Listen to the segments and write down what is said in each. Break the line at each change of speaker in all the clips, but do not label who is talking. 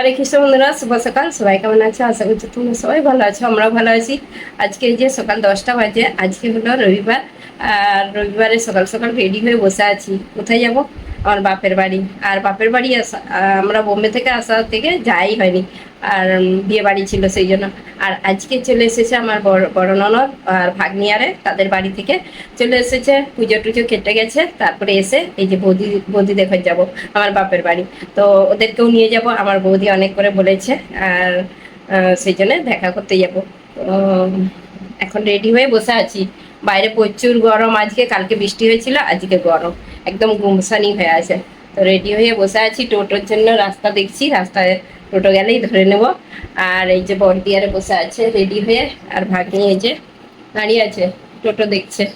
হরে কৃষ্ণ বন্ধুরা, শুভ সকাল। সবাই কেমন আছে? আশা করছি তোমরা সবাই ভালো আছো, আমরাও ভালো আছি। আজকে যে সকাল দশটা বাজে, আজকে হলো রবিবার। আর রবিবারে সকাল সকাল রেডি হয়ে বসে আছি। কোথায় যাব? আমার বাপের বাড়ি। আর বাপের বাড়ি আসা, আমরা বোম্বে থেকে আসা থেকে যাই হয়নি। আর বিয়ে বাড়ি ছিল সেই জন্য। আর আজকে চলে এসেছে আমার বড় ননদ আর ভাগ্নিয়ারে তাদের বাড়ি থেকে। চলে এসেছে, পুজো টুজো কেটে গেছে, তারপরে এসে এই যে বৌদি বৌদি দেখে যাব, আমার বাপের বাড়ি। তো ওদেরকেও নিয়ে যাব, আমার বৌদি অনেক করে বলেছে। আর সেই জন্য দেখা করতে যাব। এখন রেডি হয়ে বসে আছি। বাইরে প্রচুর গরম, আজকে কালকে বৃষ্টি হয়েছিল, আজকে গরম। একদম গুমসানি হয়ে আছে। তো রেডি হয়ে বসে আছি, টোটোর জন্য রাস্তা দেখছি, রাস্তায় টোটো গেলেই ধরে নেব। আর এই যে বর্দিয়ারে বসে আছে রেডি হয়ে আর ভাগ্নি এই যে দাঁড়িয়ে আছে, টোটো দেখছে।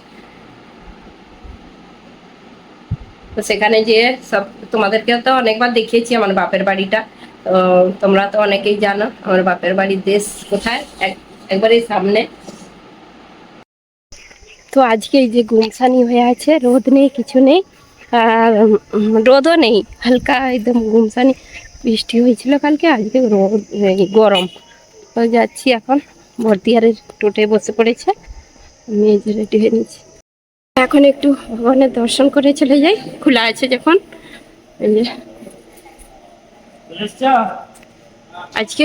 তো সেখানে যেয়ে সব, তোমাদেরকেও তো অনেকবার দেখিয়েছি আমার বাপের বাড়িটা। তোমরা তো অনেকেই জানো আমার বাপের বাড়ির দেশ কোথায়? এক- একবারে সামনে। তো আজকে এই যে গুমসানি হয়ে আছে, রোদ নেই, কিছু নেই। রোদও নেই, হালকা একদম গুমসানি বৃষ্টি হয়েছিল কালকে, আজকে রোদ গরম। তো যাচ্ছি এখন ভর্তিয়ারের টোটে বসে পড়েছে, আমি যে রেডি হয়ে নিচ্ছি। এখন একটু ভগবানের দর্শন করে চলে যাই, খোলা আছে যখন, এই যে। আজকে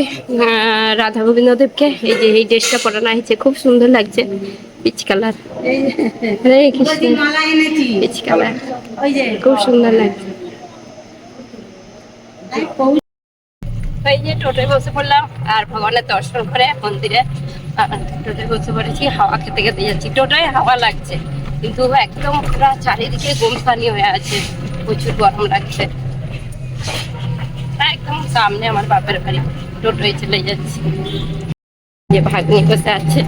রাধা গোবিন্দদেবকে এই যে, এই ড্রেসটা পরানো হয়েছে, খুব সুন্দর লাগছে। Peach colour. Peach colour. খুব সুন্দর লাগছে এই যে টোটোয় বসে পড়লাম আর ভগবানের দর্শন করে মন্দিরে। টোটোয় বসে পড়েছি হাওয়া খেতে খেতে যাচ্ছি। টোটোয় হাওয়া লাগছে কিন্তু একদম পুরা চারিদিকে গোমসানি হয়ে আছে। প্রচুর গরম লাগছে। একদম সামনে আমার বাপের বাড়ি। টোটোয় চলে যাচ্ছি। যে ভাগ্নি বসে আছে।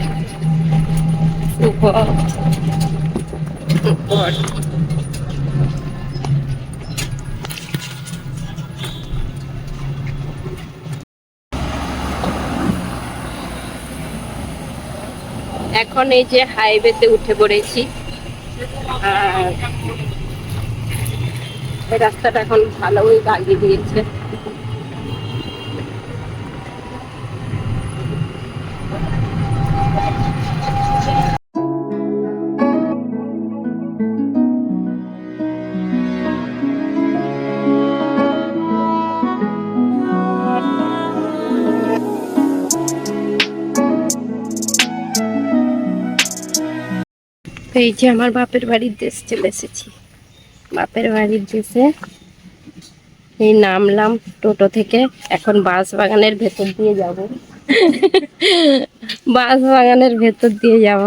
এখন এই যে হাইওয়েতে উঠে পড়েছি। আর রাস্তাটা এখন ভালোই লাগিয়ে দিয়েছে। এই যে আমার বাপের বাড়ির দেশ চলে এসেছি। বাপের বাড়ির দেশে এই নামলাম টোটো থেকে। এখন বাঁশ বাগানের ভেতর দিয়ে যাব। বাঁশ বাগানের ভেতর দিয়ে যাব।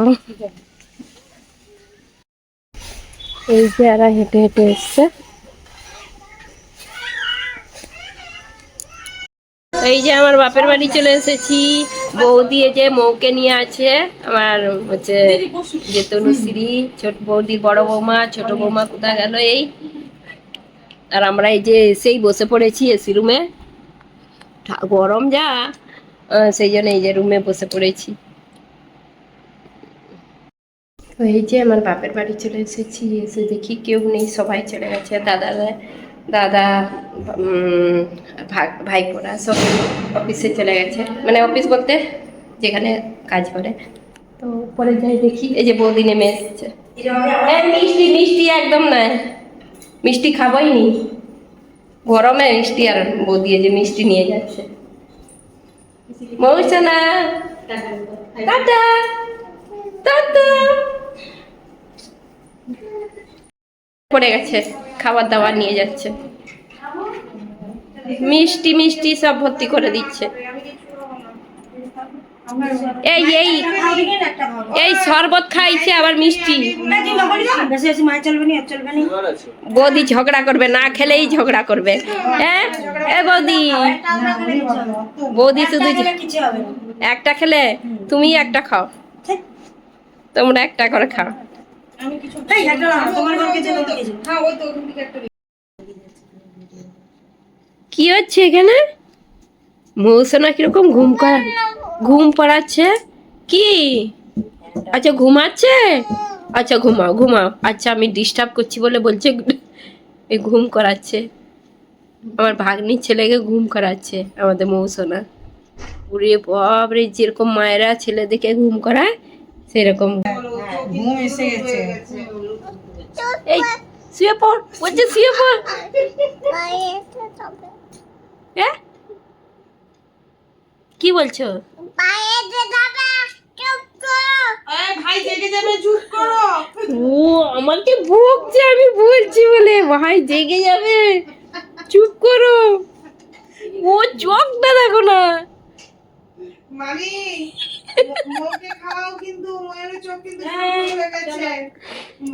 এই যে এরা হেঁটে হেঁটে এসছে। এই যে আমার বাপের বাড়ি চলে এসেছি। বৌদি যে মৌকে নিয়ে আছে, আমার হচ্ছে যে তনুশ্রী ছোট বৌদি, বড় বৌমা, ছোট বৌমা কোথায় গেল এই? আর আমরা এই যে এসেই বসে পড়েছি এসি রুমে। গরম যা সেই জন্য এই যে রুমে বসে পড়েছি। এই যে আমার বাপের বাড়ি চলে এসেছি, এসে দেখি কেউ নেই, সবাই চলে গেছে, দাদারা দাদা ভাইপোরা সব অফিসে চলে গেছে। মানে অফিস বলতে যেখানে কাজ করে। তো পরে যাই দেখি, এই যে বৌদি নেমে এসেছে। এই মিষ্টি মিষ্টি একদম নয়। মিষ্টি খাবোই নি। গরমে মিষ্টি আর বৌদি যে মিষ্টি নিয়ে যাচ্ছে। মৌসানা টাটা। টাটা। পড়ে গেছে। খাবার দাবার নিয়ে যাচ্ছে। মিষ্টি মিষ্টি সব ভর্তি করে দিচ্ছে। এই এই এই শরবত খাইছে, আবার মিষ্টি। বৌদি ঝগড়া করবে, না খেলেই ঝগড়া করবে। হ্যাঁ? এ বৌদি। বৌদি শুধু একটা খেলে, তুমি একটা খাও। তোমরা একটা করে খাও।
এই একটা না, তোমার ঘরকে যে লোক কিছু
কি হচ্ছে এখানে? মৌসুমা কীরকম ঘুম করা ঘুম পড়াচ্ছে? কি? আচ্ছা ঘুমাচ্ছে? আচ্ছা ঘুমাও ঘুমাও। আচ্ছা আমি ডিস্টার্ব করছি বলে বলছে এই ঘুম করাচ্ছে। আমার ভাগ্নির ছেলেকে ঘুম করাচ্ছে আমাদের মৌসোনা। উড়ে বাপরে যেরকম মায়েরা ছেলেদেরকে ঘুম করায় সেরকম।
ঘুম এসে গেছে।
এই শুয়ে পড় বলছে শুয়ে পড়। হ্যাঁ কি বলছো?
ভাই জেগে যাবে চুপ করো।
ও আমাকে বকছে আমি বলছি বলে। ভাই জেগে যাবে। চুপ করো। ও চোখটা দেখো না।
মামি মোকে খাওয়াও কিন্তু ময়ের চোখ কিন্তু হয়ে গেছে।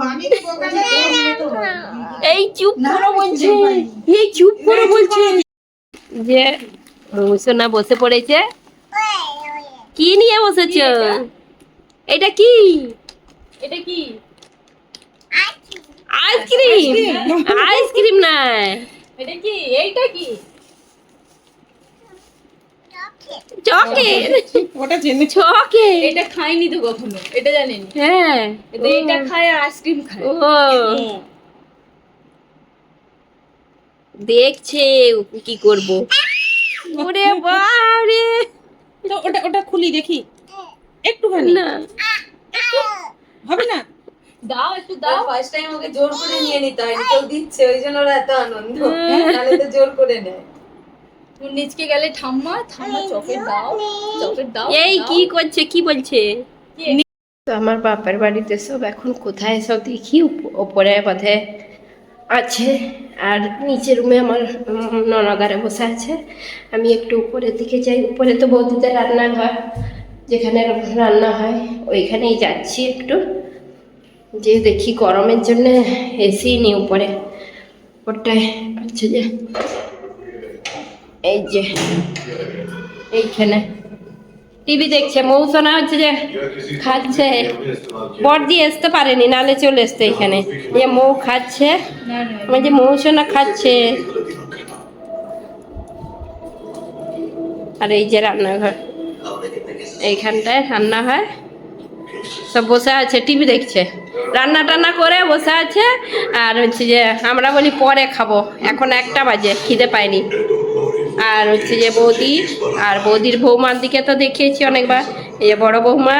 মামি বোকালে
এই চুপ করো বলছে। এই চুপ করো বলছে। যে মুসোনা বসে পড়েছে। কি নিয়ে বসেছ? এটা? কি? এটা কি? Ice cream. Ice cream. না
এটা কি? এইটা কি?
ওটা জেনে
চকেট
এটা খাইনি তো কখনো এটা জানেন?
হ্যাঁ।
এটা এটা খায় আর আইসক্রিম খায়।
ও। দেখছে কি করব। ওরে বাবারে।
তো ওটা ওটা খুলি দেখি। একটুখানি।
না।
হবে না?
দাও একটু দাও।
ফার্স্ট টাইম ওকে জোর করে নিয়ে নিতে হয় কেউ দিচ্ছে ওই জন্য ওরা এত আনন্দ। নাহলে তো জোর করে নেয়।
নিচকে গেলে ঠাম্মা ঠাম্মা চকলেট দাও চকলেট দাও
এই। কি করছে কি বলছে? তো আমার বাপের বাড়িতে সব এখন কোথায় সব দেখি উপ- ওপরে বোধে আছে। আর নিচের রুমে আমার ননদারে বসে আছে। আমি একটু উপরের দিকে যাই। উপরে তো বৌদিদের রান্নাঘর যেখানে রান্না হয় ওইখানেই যাচ্ছি একটু। যে দেখি গরমের জন্য এসি নি উপরে। ওটাই হচ্ছে যে এই যে এইখানে টিভি দেখছে, মৌসনা হচ্ছে যে খাচ্ছে। বর দিয়ে আসতে পারেনি, নালে চলে আসতে এখানে। যে মৌ খাচ্ছে
না না
আমার যে মৌসনা খাচ্ছে। আর এই যে রান্নাঘর। এইখানটায় রান্না হয়। সব বসে আছে টিভি দেখছে। রান্না টান্না করে বসে আছে, আর হচ্ছে যে আমরা বলি পরে খাব। এখন একটা বাজে, খিদে পাইনি আর হচ্ছে যে বৌদি, আর বৌদির বৌমার দিকে তো দেখিয়েছি অনেকবার, এই যে বড় বৌমা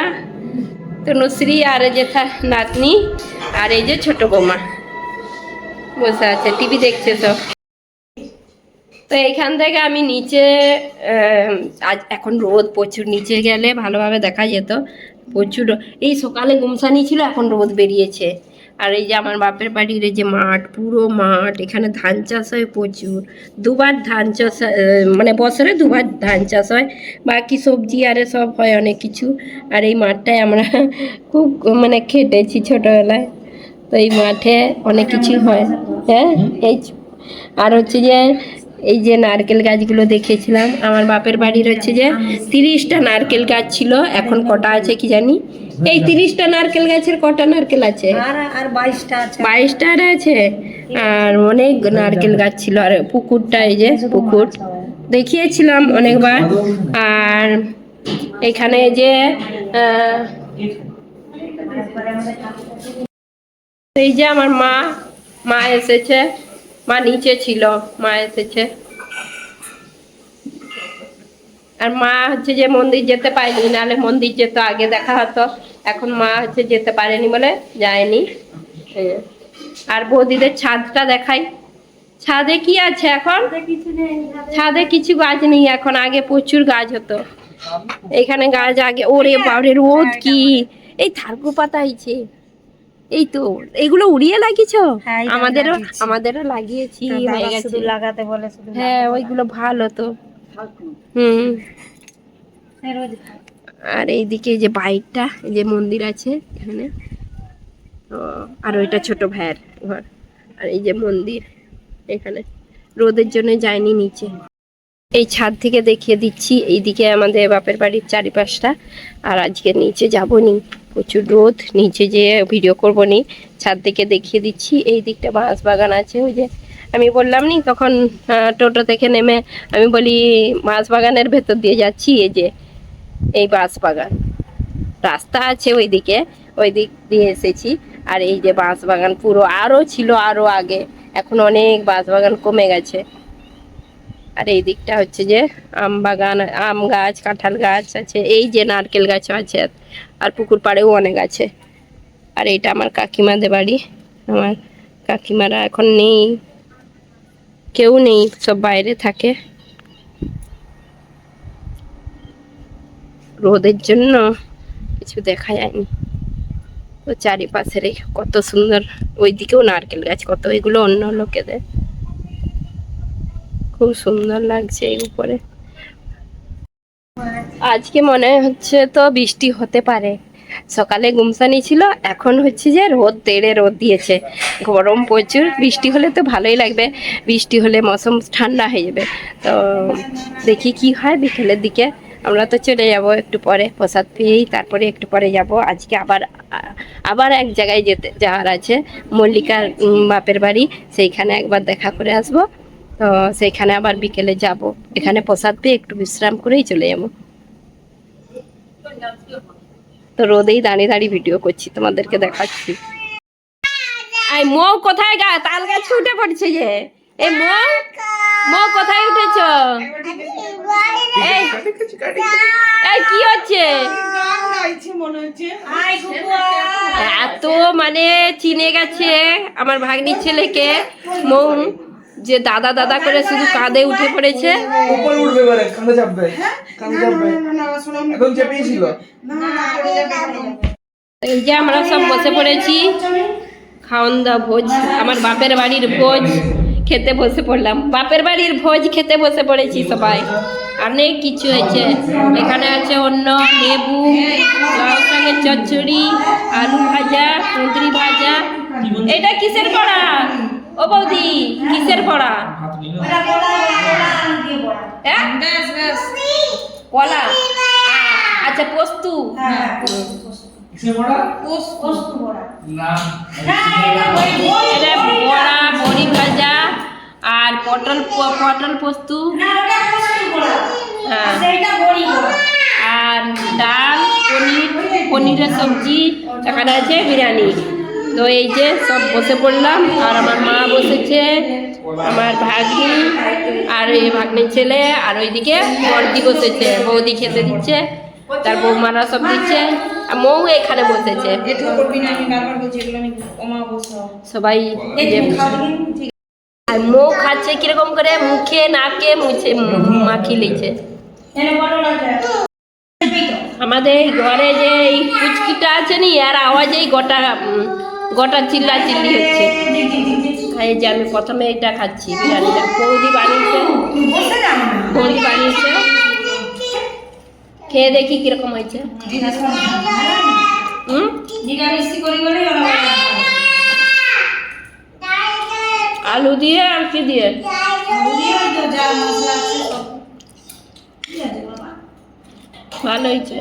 তো তনুশ্রী, আর যে নাতনি, আর এই যে ছোট বৌমা। বসে আছে, টিভি দেখছে তো তো এইখান থেকে আমি নিচে আজ এখন রোদ প্রচুর, নিচে গেলে ভালোভাবে দেখা যেত। প্রচুর এই সকালে গুমসানি ছিল, এখন রোদ বেরিয়েছে। আর এই যে আমার বাপের বাড়ির এই যে মাঠ, পুরো মাঠ, এখানে ধান চাষ হয় প্রচুর। দুবার ধান চাষ মানে বছরে দুবার ধান চাষ হয়। বাকি সবজি আরে সব হয় অনেক কিছু। আর এই মাঠটায় আমরা খুব মানে খেটেছি ছোটোবেলায়। তো এই মাঠে অনেক কিছু হয়। হ্যাঁ এই আর হচ্ছে যে এই যে নারকেল গাছগুলো দেখেছিলাম আমার বাপের বাড়ির হচ্ছে যে তিরিশটা নারকেল গাছ ছিল এখন কটা আছে কি জানি? এই তিরিশটা নারকেল গাছের কটা নারকেল আছে?
বাইশটা আছে।
আর অনেক নারকেল গাছ ছিল আর পুকুরটা এই যে পুকুর। দেখিয়েছিলাম অনেকবার। আর এখানে যে এই যে আমার মা মা এসেছে। মা নিচে ছিল মা এসেছে। আর মা হচ্ছে যে মন্দির যেতে পারেনি নাহলে মন্দির যেত আগে দেখা হতো। এখন মা হচ্ছে যেতে পারেনি বলে যায়নি। আর বৌদিদের ছাদটা দেখাই। ছাদে কি আছে এখন? ছাদে কিছু গাছ নেই এখন আগে প্রচুর গাছ হতো। এখানে গাছ আগে ওরে বাবরে রোদ কি? এই থার্কু পাতা হয়েছে। এই তো এগুলো উড়িয়ে লাগিয়েছ?
হ্যাঁ,
আমাদেরও
লাগিয়েছি।
আমাদেরও লাগিয়েছি হয়ে গেছে।
লাগাতে বলে শুধু
হ্যাঁ ওইগুলো ভালো তো। হুম। আর এইদিকে যে বাইকটা এই যে মন্দির আছে এখানে। আর ওইটা ছোট ভাইয়ের ঘর। আর এই যে মন্দির এখানে। রোদের জন্য যায়নি নিচে। এই ছাদ থেকে দেখিয়ে দিচ্ছি এইদিকে আমাদের বাপের বাড়ির চারিপাশটা। আর আজকে নিচে যাব নি। প্রচুর রোদ, নিচে যে ভিডিও করব নি, ছাদ থেকে দেখিয়ে দিচ্ছি, এই দিকটা বাঁশ বাগান আছে, ওই যে আমি বললাম নি, তখন টোটো থেকে নেমে আমি বলি বাঁশ বাগানের ভেতর দিয়ে যাচ্ছি, এই যে, এই বাঁশ বাগান। রাস্তা আছে ওইদিকে ওই দিক দিয়ে এসেছি, আর এই যে বাঁশ বাগান পুরো আরও ছিল আরও আগে, এখন অনেক বাঁশ বাগান কমে গেছে। আর এই দিকটা হচ্ছে যে, আম বাগান, আম গাছ, কাঁঠাল গাছ আছে, এই যে নারকেল গাছও আছে আর পুকুর পাড়েও অনেক আছে। আর এটা আমার কাকিমাদের বাড়ি। আমার কাকিমারা এখন নেই। কেউ নেই, সব বাইরে থাকে। রোদের জন্য কিছু দেখা যায়নি। তো চারিপাশের কত সুন্দর, ওইদিকেও নারকেল গাছ, কত এগুলো অন্য লোকেদের। খুব সুন্দর লাগছে এই উপরে। আজকে মনে হচ্ছে তো বৃষ্টি হতে পারে। সকালে গুমসানি ছিল, এখন হচ্ছে যে রোদ তেড়ে রোদ দিয়েছে। গরম প্রচুর, বৃষ্টি হলে তো ভালোই লাগবে। বৃষ্টি হলে মৌসুম ঠান্ডা হয়ে যাবে। তো দেখি কি হয় বিকেলের দিকে। আমরা তো চলে যাব একটু পরে প্রসাদ পেয়েই, তারপরে একটু পরে যাব। আজকে আবার আবার এক জায়গায় যেতে, যাওয়ার আছে। মল্লিকার বাপের বাড়ি। সেইখানে একবার দেখা করে আসব। তো সেইখানে আবার বিকেলে যাব। এখানে প্রসাদ পেয়ে একটু বিশ্রাম করেই চলে যাব। তো রোদেই দাঁড়িয়ে দাঁড়িয়ে ভিডিও করছি, তোমাদেরকে দেখাচ্ছি। আই মৌ কোথায় গা? তাল গাছে উঠে পড়ছে যে। এই মৌ মৌ কোথায় উঠেছ? এই কি হচ্ছে? এত মানে চিনে গেছে আমার ভাগ্নির ছেলেকে, মৌ। যে দাদা দাদা করে শুধু কাঁধে উঠে পড়েছে
উপরে উঠবে এবারে কাঁধে চাপবে কাঁধে চাপবে চেপেই ছিল?
এই যে আমরা সব বসে পড়েছি খাওয়ান দাওয়া ভোজ আমার বাপের বাড়ির ভোজ খেতে বসে পড়লাম বাপের বাড়ির ভোজ খেতে বসে পড়েছি সবাই অনেক কিছু হয়েছে এখানে আছে অন্য লেবু লাউ শাকের চচ্চড়ি আলু ভাজা কুঁদরি ভাজা এটা কিসের পড়া ও বৌদি, কিসের পড়া? কলা? আচ্ছা পোস্তু। বড়া, বড়ি ভাজা, আর পটল পটল পোস্তু। হ্যাঁ। আর ডাল, পনির, পনিরের সবজি, এখানে আছে বিরিয়ানি। তো এই যে সব বসে পড়লাম, আর আমার মা বসেছে, আমার ভাগ্নি, আর এই ভাগ্নির ছেলে, আর ওইদিকে বর্দি বসেছে, বৌদি খেতে দিচ্ছে, তার বৌমারা সব দিচ্ছে, আর মৌ এখানে বসেছে। সবাই আর মৌ খাচ্ছে কীরকম করে, মুখে, নাকে, মুছে মাখি লিছে আমাদের ঘরে যে এই পুচকিটা আছে নি আর আওয়াজেই গোটা গোটা চিল্লা চিল্লি হচ্ছে। এই যে আমি প্রথমে এটা খাচ্ছি, বিরিয়ানিটা। বৌদি বানিয়েছে। বৌদি বানিয়েছে। খেয়ে দেখি কীরকম হয়েছে। আলু দিয়ে আর কি দিয়ে? ভালো হয়েছে।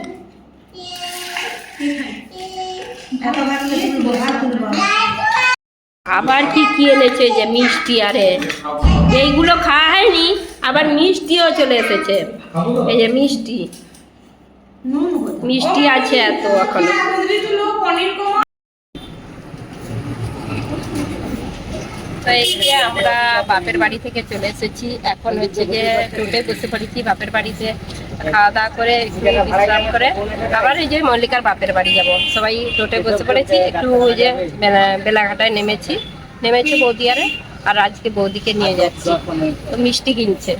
আবার কি কি এনেছে যে মিষ্টি আরে এইগুলো খাওয়া হয়নি, আবার মিষ্টিও চলে এসেছে। এই যে মিষ্টি। মিষ্টি আছে এত এখনও। তো এই আমরা বাপের বাড়ি থেকে চলে এসেছি। এখন হচ্ছে যে টোটে বসে পড়েছি বাপের বাড়িতে। খাওয়া দাওয়া করে একটু বিশ্রাম করে। আবার এই যে মল্লিকার বাপের বাড়ি যাব। সবাই টোটে বসে পড়েছি। একটু ওই যে বেলাঘাটায় নেমেছি। নেমেছে বৌদি আরে, আর আজকে বৌদিকে নিয়ে যাচ্ছি। তো মিষ্টি কিনছে।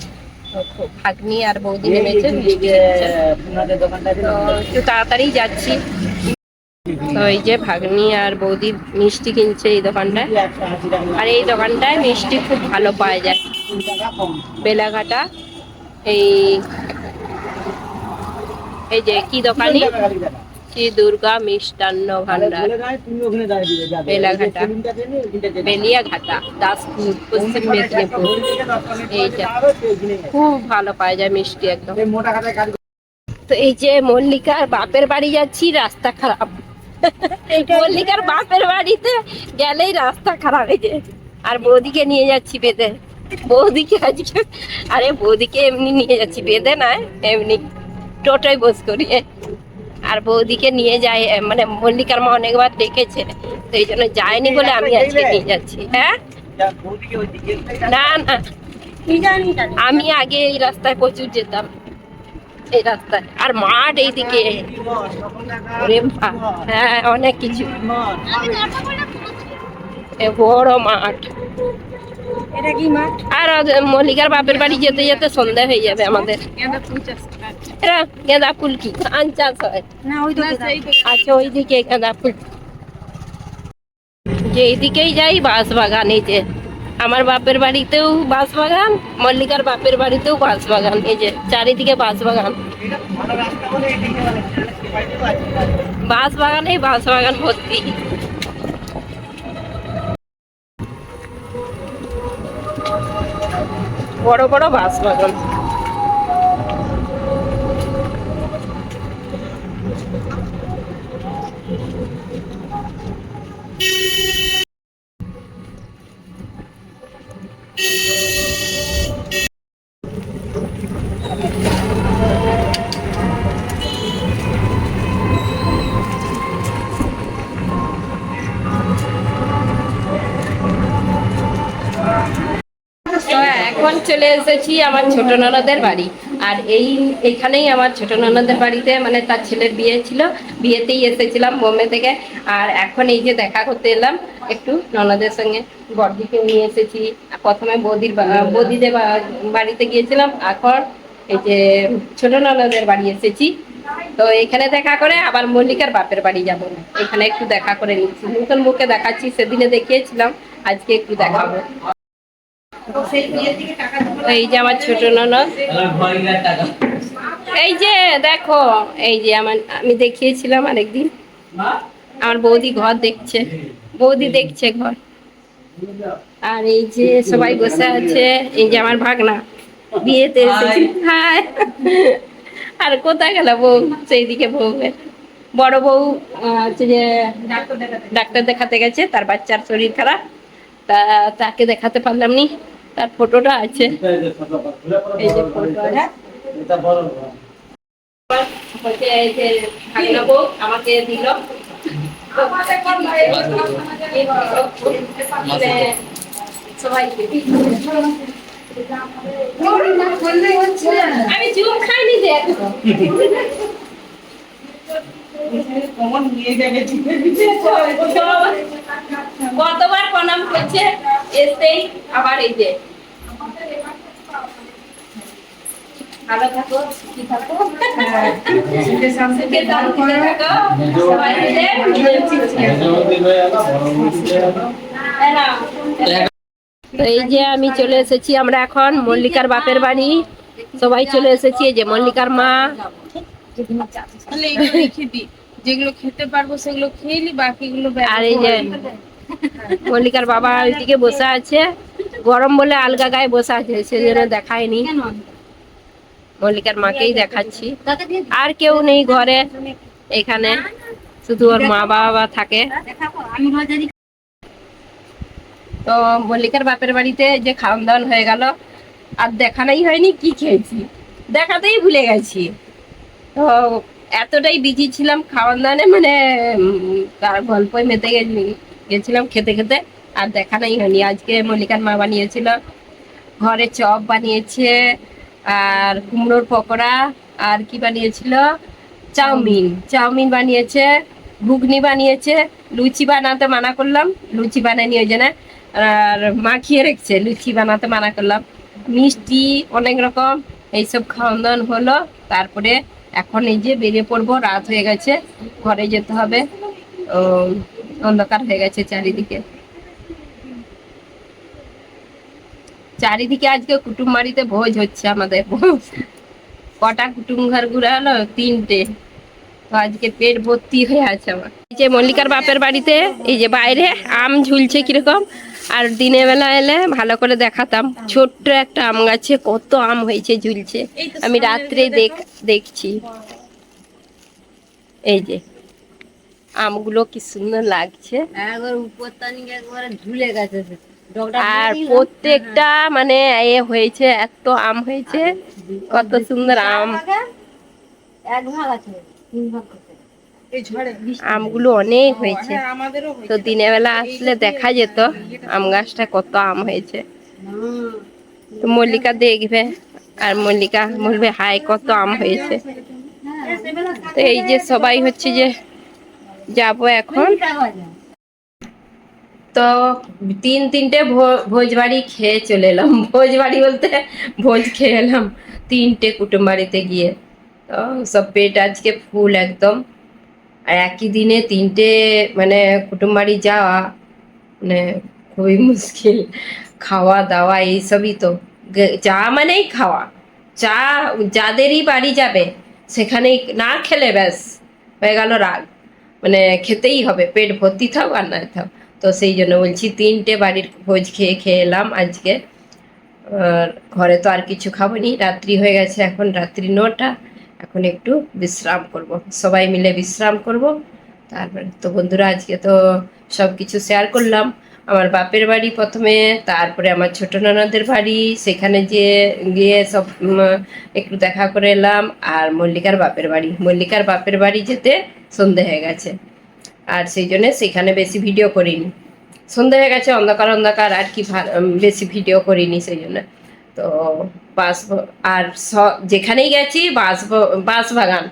ভাগ্নি আর বৌদি নেমেছে, মিষ্টি তো একটু তাড়াতাড়ি যাচ্ছি। তো এই যে ভাগ্নি আর বৌদি মিষ্টি কিনছে এই দোকানটায়। আর এই দোকানটায় মিষ্টি খুব ভালো পাওয়া যায়। বেলাঘাটা, এই এই যে কি দোকানি? শ্রী দুর্গা মিষ্টান্ন ভান্ডার বেলাঘাটা। বেলিয়াঘাটা, দাসপুর, পশ্চিম মেদিনীপুর। এইটা খুব ভালো পাওয়া যায় মিষ্টি একদম। তো এই যে মল্লিকার বাপের বাড়ি যাচ্ছি, রাস্তা খারাপ। মল্লিকার বাপের বাড়িতে গেলেই রাস্তা খারাপ হয়েছে আর বৌদিকে নিয়ে যাচ্ছি বেঁধে। বৌদিকে আজকে আরে বৌদিকে এমনি নিয়ে যাচ্ছি। বেঁধে না এমনি টোটোয় বস করিয়ে। আর বৌদিকে নিয়ে যাই মানে মল্লিকার মা অনেকবার ডেকেছে তো এই জন্য যায়নি বলে আমি আজকে নিয়ে যাচ্ছি। হ্যাঁ? না না। আমি আগে এই রাস্তায় প্রচুর যেতাম। এই রাস্তায় আর মাঠ এইদিকে। ওরে বাবা, হ্যাঁ অনেক কিছু। এ বড় মাঠ।
এটা কি মাঠ?
আর মল্লিকার বাপের বাড়ি যেতে যেতে সন্ধ্যা হয়ে যাবে আমাদের।
গেঁদা ফুল চাষ
এরা গাঁদা ফুল কি? ধান চাষ হয়।
না ওই তো
আচ্ছা ওইদিকে গাঁদা ফুল। যে এইদিকেই যাই বাঁশ বাগান এই যে। আমার বাপের বাড়িতেও বাঁশ বাগান মল্লিকার বাপের বাড়িতেও বাঁশ বাগান এই যে চারিদিকে বাঁশ বাগান বাঁশ বাগানে বাঁশ বাগান ভর্তি। বড় বড় বাঁশ বাগান চলে এসেছি আমার ছোট ননদের বাড়ি। আর এই এখানেই আমার ছোট ননদের বাড়িতে মানে তার ছেলের বিয়ে ছিল। বিয়েতেই এসেছিলাম বোম্বে থেকে। আর এখন এই যে দেখা করতে এলাম, একটু ননদের সঙ্গে বড়দিকে নিয়ে এসেছি। প্রথমে বৌদির বৌদিদের বাড়িতে গিয়েছিলাম। এখন এই যে ছোট ননদের বাড়ি এসেছি। তো এখানে দেখা করে আবার মল্লিকার বাপের বাড়ি যাব। এখানে একটু দেখা করে নিচ্ছি। নতুন মুখে দেখাচ্ছি, সেদিনে দেখিয়েছিলাম। আজকে একটু দেখাবো। এই যে আমার ছোট ননদ। এই যে দেখো এই যে আমার আমি দেখিয়েছিলাম আরেকদিন। আমার বৌদি ঘর দেখছে। বৌদি দেখছে ঘর। আর এই যে সবাই বসে আছে এই যে আমার ভাগনা। বিয়েতে এসেছি। হাই। আর কোথায় গেল বউ? সেই দিকে বউ বড় বউ হচ্ছে যে ডাক্তার দেখাতে গেছে তার বাচ্চার শরীর খারাপ। তা তাকে দেখাতে পারলাম নি। তার ফটোটা আছে। এই যে ফটো আমাকে দিল। সবাইকে আমি চুপ খাইনি এখনও। কতবার প্রণাম করছে, এসেই আবার এই যে। এই যে আমি চলে এসেছি, আমরা এখন মল্লিকার বাপের বাড়ি। সবাই চলে এসেছি, এই যে মল্লিকার মা।
তাহলে এগুলো রেখে দিই যেগুলো খেতে পারব সেগুলো খেয়ে নি বাকিগুলো ব্যাগে
আর এই যে মল্লিকার বাবা ওইদিকে বসে আছে। গরম বলে আলগা গায়ে বসে আছে সেজন্য দেখায়নি। মল্লিকার মাকেই দেখাচ্ছি। আর কেউ নেই ঘরে এখানে। শুধু ওর মা বাবা থাকে। তো মল্লিকার বাপের বাড়িতে যে খাওয়ান দাওয়ান হয়ে গেল। আর দেখানোই হয়নি কি খেয়েছি। দেখাতেই ভুলে গেছি। তো এতটাই বিজি ছিলাম খাওয়ান দাওয়ানে মানে গল্পই মেতে গেছিলাম খেতে খেতে, আর দেখানোই হয়নি। আজকে মল্লিকার মা বানিয়েছিল, ঘরে চপ বানিয়েছে, আর কুমড়োর পকোড়া, আর কি বানিয়েছিল? চাউমিন। চাউমিন বানিয়েছে, ঘুগনি বানিয়েছে, লুচি বানাতে মানা করলাম, লুচি বানায়নি ওই জন্য, আর মাখিয়ে রেখেছে, লুচি বানাতে মানা করলাম। মিষ্টি অনেক রকম, এইসব খাওয়ান দাওয়ান হলো, তারপরে এখন এই যে বেরিয়ে পড়ব, রাত হয়ে গেছে, ঘরে যেতে হবে। অন্ধকার হয়ে গেছে চারিদিকে। চারিদিকে আজকে কুটুম বাড়িতে ভোজ হচ্ছে আমাদের। কটা কুটুম ঘর ঘুরে হলো তিনটে। তো আজকে পেট ভর্তি হয়ে আছে আমার। এই যে মল্লিকার বাপের বাড়িতে, এই যে বাইরে আম ঝুলছে কীরকম আর দিনের বেলা এলে ভালো করে দেখাতাম। ছোট্ট একটা আম গাছে কত আম হয়েছে ঝুলছে। আমি রাত্রে দেখ দেখছি। এই যে আমগুলো কি সুন্দর লাগছে।
ঝুলে গেছে।
আর প্রত্যেকটা মানে এ হয়েছে এত আম হয়েছে কত সুন্দর আম।
এক ভাগ আছে তিন ভাগ
আমগুলো অনেক হয়েছে।
হ্যাঁ
তো দিনের বেলা আসলে দেখা যেত আম গাছটা কত আম হয়েছে। তো মল্লিকা দেখবে আর মল্লিকা বলবে হাই কত আম হয়েছে। তো এই যে সবাই হচ্ছে যে যাব এখন। তো তিন তিনটে ভো- ভোজবাড়ি খেয়ে চলে এলাম। ভোজবাড়ি বলতে ভোজ খেয়ে এলাম। তিনটে কুটুম বাড়িতে গিয়ে। তো সব পেট আজকে ফুল একদম। আর একই দিনে তিনটে মানে কুটুম বাড়ি যাওয়া মানে খুবই মুশকিল। খাওয়া দাওয়া এইসবই তো। চা মানেই খাওয়া। চা, যাদেরই বাড়ি যাবে, সেখানেই না খেলে ব্যাস, হয়ে গেল রাগ। মানে খেতেই হবে, পেট ভর্তি থাও আর না থাও তো সেই জন্য বলছি তিনটে বাড়ির ভোজ খেয়ে খেয়ে এলাম আজকে। ঘরে তো আর কিছু খাব নি। রাত্রি হয়ে গেছে এখন, রাত্রি নটা। এখন একটু বিশ্রাম করব। সবাই মিলে বিশ্রাম করব। তারপরে তো বন্ধুরা, আজকে তো সব কিছু শেয়ার করলাম। আমার বাপের বাড়ি প্রথমে, তারপরে আমার ছোট ননদের বাড়ি, সেখানে যে গিয়ে সব একটু দেখা করে এলাম। আর মল্লিকার বাপের বাড়ি। মল্লিকার বাপের বাড়ি যেতে সন্ধে হয়ে গেছে। আর সেই জন্য সেখানে বেশি ভিডিও করিনি। সন্ধে হয়ে গেছে, অন্ধকার অন্ধকার, আর কি বেশি ভিডিও করিনি সেই জন্য। তো বাস আর যেখানেই গেছি বাস বাস বাগান।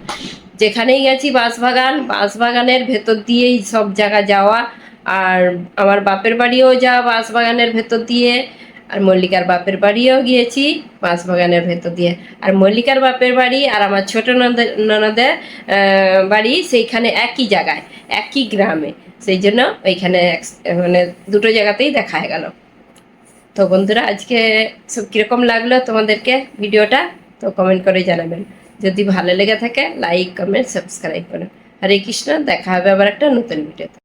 যেখানেই গেছি বাঁশবাগান বাঁশবাগানের ভেতর দিয়েই সব জায়গা যাওয়া। আর আমার বাপের বাড়িও যাওয়া বাঁশবাগানের ভেতর দিয়ে। আর মল্লিকার বাপের বাড়িও গিয়েছি বাঁশবাগানের ভেতর দিয়ে। আর মল্লিকার বাপের বাড়ি আর আমার ছোট ননদের বাড়ি সেইখানে একই জায়গায়, একই গ্রামে। সেই জন্য ওইখানে মানে দুটো জায়গাতেই দেখা গেল। তো বন্ধুরা, আজকে সব কীরকম লাগল তোমাদেরকে ভিডিওটা, তো কমেন্ট করে জানাবেন। যদি ভালো লেগে থাকে লাইক কমেন্ট সাবস্ক্রাইব করুন হরে কৃষ্ণ, দেখা হবে আবার একটা নতুন ভিডিওতে।